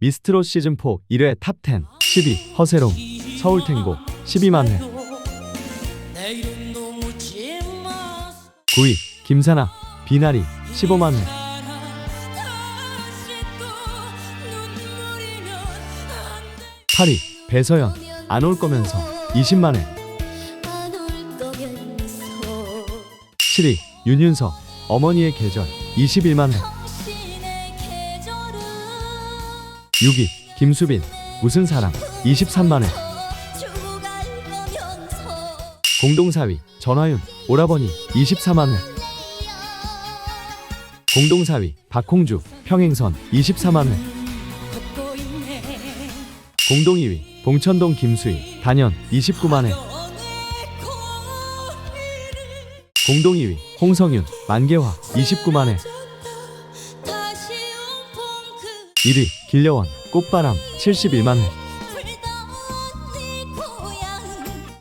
미스트롯 시즌4 1회 탑10 12 허세롱 서울탱고 12만 회. 9위 김사나 비나리 15만 회. 8위 배서연 안 올 거면서 20만 회. 7위 윤윤서 어머니의 계절 21만 회 6위 김수빈 무슨 사랑 23만 회 공동 4위 전화윤 오라버니 24만 회 공동 4위 박홍주 평행선 24만 회 공동 2위 봉천동 김수희 단연 29만 회 공동 2위 홍성윤 만개화 29만 회 1위 길려원 꽃바람 71만 회